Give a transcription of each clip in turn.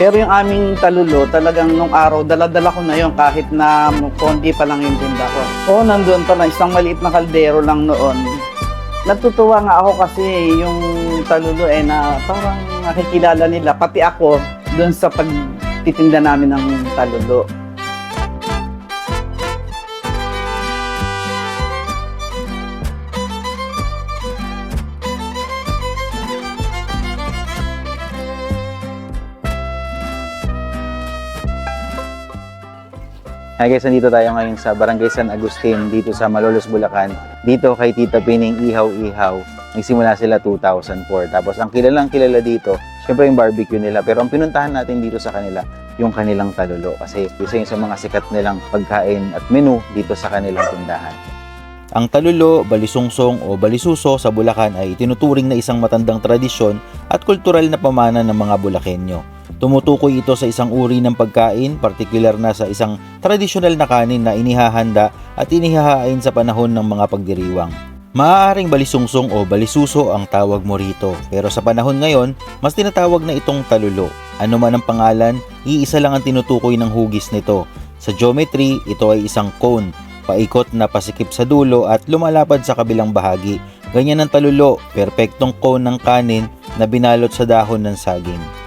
Pero yung aming talulo, talagang nung araw, dala-dala ko na yun kahit na konti pa lang yung tinda ko. Oo, nandun pa na, isang maliit na kaldero lang noon. Natutuwa nga ako kasi yung talulo eh na parang nakikilala nila, pati ako, doon sa pagtitinda namin ng talulo. Hi guys, nandito tayo ngayon sa Barangay San Agustin dito sa Malolos, Bulacan. Dito kay Tita Pining Ihaw Ihaw. Nagsimula sila 2004. Tapos ang kilalang kilala dito, syempre yung barbecue nila. Pero ang pinuntahan natin dito sa kanila, yung kanilang talulo. Kasi isa yun sa mga sikat nilang pagkain at menu dito sa kanilang tindahan. Ang talulo, balisungsong o balisuso sa Bulacan ay tinuturing na isang matandang tradisyon at kultural na pamana ng mga Bulakenyo. Tumutukoy ito sa isang uri ng pagkain, partikular na sa isang tradisyonal na kanin na inihahanda at inihahain sa panahon ng mga pagdiriwang. Maaaring balisungsong o balisuso ang tawag mo rito, pero sa panahon ngayon, mas tinatawag na itong talulo. Ano man ang pangalan, iisa lang ang tinutukoy ng hugis nito. Sa geometry, ito ay isang cone, paikot na pasikip sa dulo at lumalapad sa kabilang bahagi. Ganyan ang talulo, perpektong cone ng kanin na binalot sa dahon ng saging.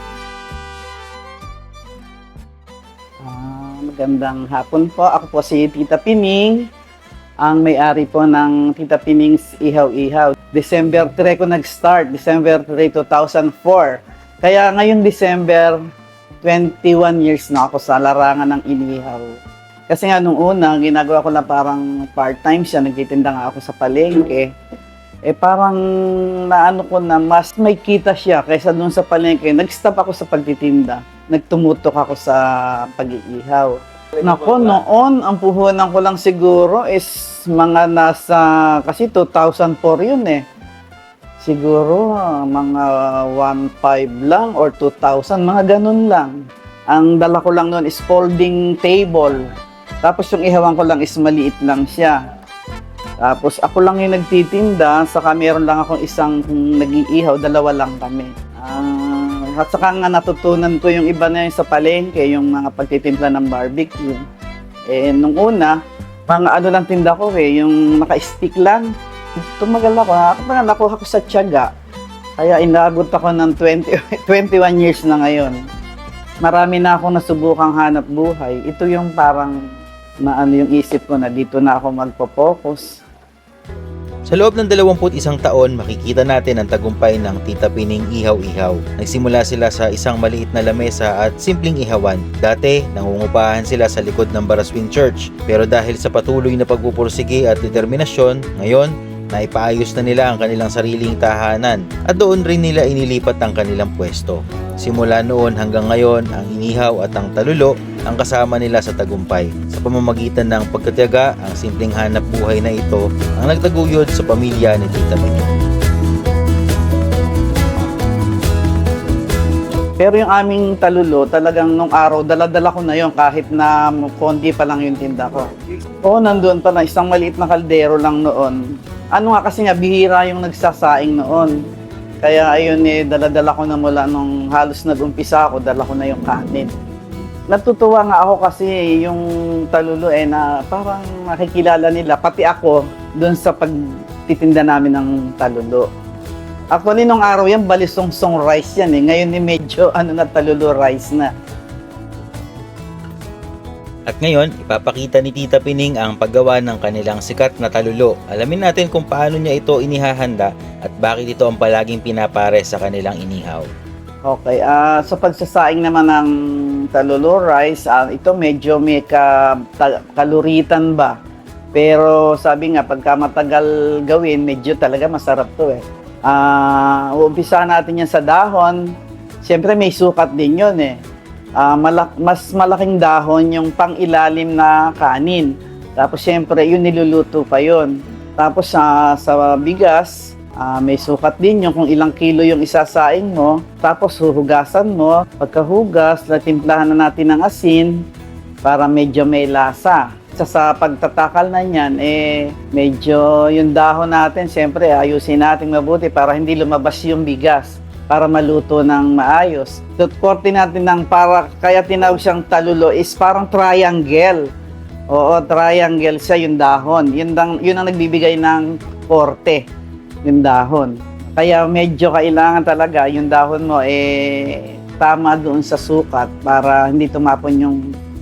Magandang hapon po. Ako po si Tita Pining, ang may-ari po ng Tita Pining's Ihaw Ihaw. December 3 ko nag-start, December 3, 2004. Kaya ngayon December, 21 years na ako sa larangan ng inihaw. Kasi nga nung una, ginagawa ko lang parang part-time siya, nagtitinda nga ako sa palengke. Eh parang naano ko na mas may kita siya kaysa doon sa palengke. Nag-stop ako sa pagtitinda. Nagtumutok ako sa pag-iihaw. Nako, noon, ang puhunan ko lang siguro is mga nasa, kasi 2004 yun eh. Siguro mga 1.5 lang or 2,000, mga ganun lang. Ang dala ko lang noon is folding table. Tapos yung ihawan ko lang is maliit lang siya. Tapos ako lang yung nagtitinda, saka meron lang akong isang nag-iihaw, dalawa lang kami. Ah, at saka nga natutunan ko yung iba na yung sa palengke, yung mga pagtitimpla ng barbecue. Eh, nung una, mga ano lang tinda ko eh, yung naka-stick lang. Tumagal ako, nakakatagal nakuha ko sa tiyaga. Kaya inabot ako ng 20, 21 years na ngayon. Marami na akong nasubukang hanap buhay. Ito yung parang na ano yung isip ko na dito na ako magpo-focus. Sa loob ng 21 taon, makikita natin ang tagumpay ng Tita Pining Ihaw-Ihaw. Nagsimula sila sa isang maliit na lamesa at simpleng ihawan. Dati, nangungupahan sila sa likod ng Baraswing Church. Pero dahil sa patuloy na pagpupursige at determinasyon, ngayon, naipaayos na nila ang kanilang sariling tahanan at doon rin nila inilipat ang kanilang pwesto. Simula noon hanggang ngayon, ang inihaw at ang talulo ang kasama nila sa tagumpay. Sa pamamagitan ng pagkatiyaga, ang simpleng hanap buhay na ito ang nagtaguyod sa pamilya ni Tita Pining. Pero yung aming talulo, talagang nung araw, dala-dala ko na yon kahit na konti pa lang yung tinda ko. Oo, nandun pa na, isang maliit na kaldero lang noon. Ano nga kasi nga, bihira yung nagsasaing noon. Kaya ayun eh, dala-dala ko na mula nung halos nag-umpisa ako, dala ko na yung kanin. Natutuwa nga ako kasi yung talulo eh na parang nakikilala nila, pati ako, doon sa pagtitinda namin ng talulo. Actually, nung araw yan, balisong-song rice yan eh. Ngayon ni medyo ano na talulo rice na. At ngayon, ipapakita ni Tita Pining ang paggawa ng kanilang sikat na talulo. Alamin natin kung paano niya ito inihahanda at bakit ito ang palaging pinapare sa kanilang inihaw. Okay, ah sa pagsasaing naman ng talulo rice, ah, ito medyo may ka, ta- kaluritan ba? Pero sabi nga, pagka matagal gawin, medyo talaga masarap to eh. Ah, uumpisa natin yan sa dahon. Siyempre may sukat din yun eh. Ah, malak- mas malaking dahon yung pang-ilalim na kanin. Tapos siyempre, yun niluluto pa yun. Tapos sa sa bigas, ah, may sukat din yung kung ilang kilo yung isasaing mo. Tapos huhugasan mo. Pagkahugas, natimplahan na natin ng asin para medyo may lasa. Sa, sa pagtatakal na niyan, eh, medyo yung dahon natin, siyempre, ayusin natin mabuti para hindi lumabas yung bigas. Para maluto ng maayos. Tutkorte natin ng para, kaya tinawag siyang talulo is parang triangle. Oo, triangle siya yung dahon. Yun, ang, yun ang nagbibigay ng korte, yung dahon. Kaya medyo kailangan talaga yung dahon mo eh tama doon sa sukat para hindi tumapon yung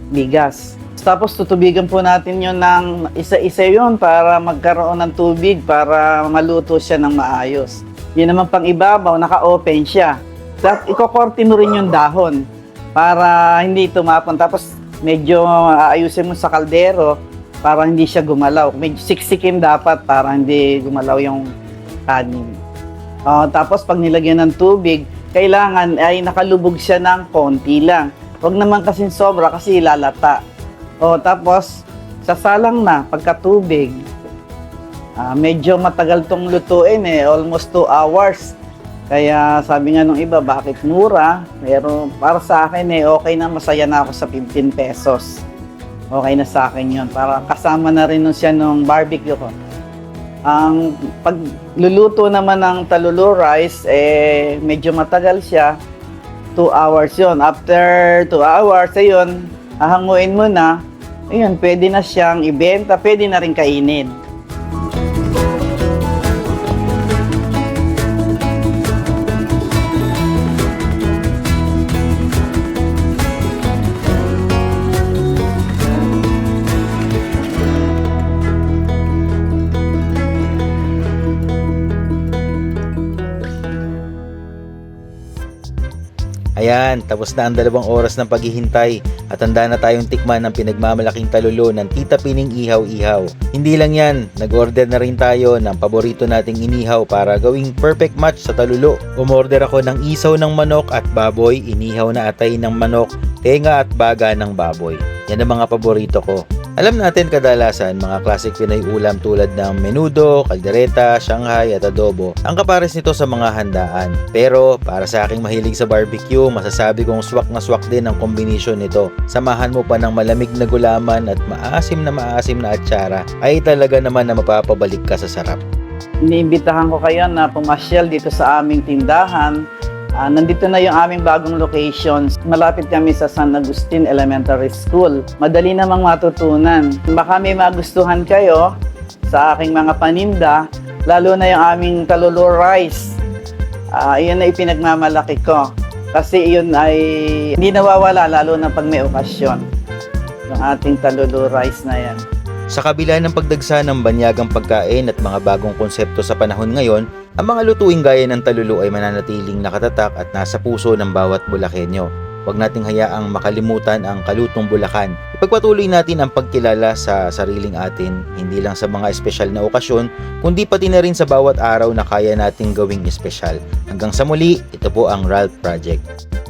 bigas. Tapos tutubigan po natin yun ng isa-isa yun para magkaroon ng tubig para maluto siya ng maayos. Yun naman pang ibabaw, naka-open siya. Tapos ikokorte mo rin yung dahon para hindi tumapon. Tapos medyo aayusin mo sa kaldero para hindi siya gumalaw. Medyo siksikin dapat para hindi gumalaw yung kanin. Ah, tapos pag nilagyan ng tubig, kailangan ay nakalubog siya ng konti lang. Huwag naman kasing sobra kasi lalata. O tapos, sasalang na pagkatubig. Ah, medyo matagal tong lutuin eh, almost 2 hours. Kaya sabi nga nung iba, bakit mura? Pero para sa akin eh, okay na masaya na ako sa 15 pesos. Okay na sa akin yun. Para kasama na rin nun siya nung barbecue ko. Ang pagluluto naman ng talulo rice, eh, medyo matagal siya. 2 hours yon After 2 hours, ayun, hahanguin mo na. Ayun, pwede na siyang ibenta, pwede na rin kainin. Ayan, tapos na ang dalawang oras ng paghihintay at handa na tayong tikman ng pinagmamalaking talulo ng Tita Pining Ihaw-Ihaw. Hindi lang yan, nag-order na rin tayo ng paborito nating inihaw para gawing perfect match sa talulo. Umorder ako ng isaw ng manok at baboy, inihaw na atay ng manok, tenga at baga ng baboy. Yan ang mga paborito ko. Alam natin kadalasan mga classic Pinoy ulam tulad ng menudo, kaldereta, shanghai at adobo ang kapares nito sa mga handaan. Pero para sa aking mahilig sa barbecue, masasabi kong swak na swak din ang kombinasyon nito. Samahan mo pa ng malamig na gulaman at maasim na maasim na atsara ay talaga naman na mapapabalik ka sa sarap. Iniimbitahan ko kayo na pumasyal dito sa aming tindahan. Ah, nandito na yung aming bagong locations. Malapit kami sa San Agustin Elementary School. Madali namang matutunan. Baka may magustuhan kayo sa aking mga paninda, lalo na yung aming talulo rice. Ah, iyon na ipinagmamalaki ko. Kasi iyon ay hindi nawawala lalo na pag may okasyon. Yung ating talulo rice na yan. Sa kabila ng pagdagsa ng banyagang pagkain at mga bagong konsepto sa panahon ngayon, ang mga lutuing gaya ng talulo ay mananatiling nakatatak at nasa puso ng bawat Bulakenyo. Huwag nating hayaang makalimutan ang kalutong Bulacan. Ipagpatuloy natin ang pagkilala sa sariling atin, hindi lang sa mga espesyal na okasyon, kundi pati na rin sa bawat araw na kaya nating gawing espesyal. Hanggang sa muli, ito po ang Ralph Project.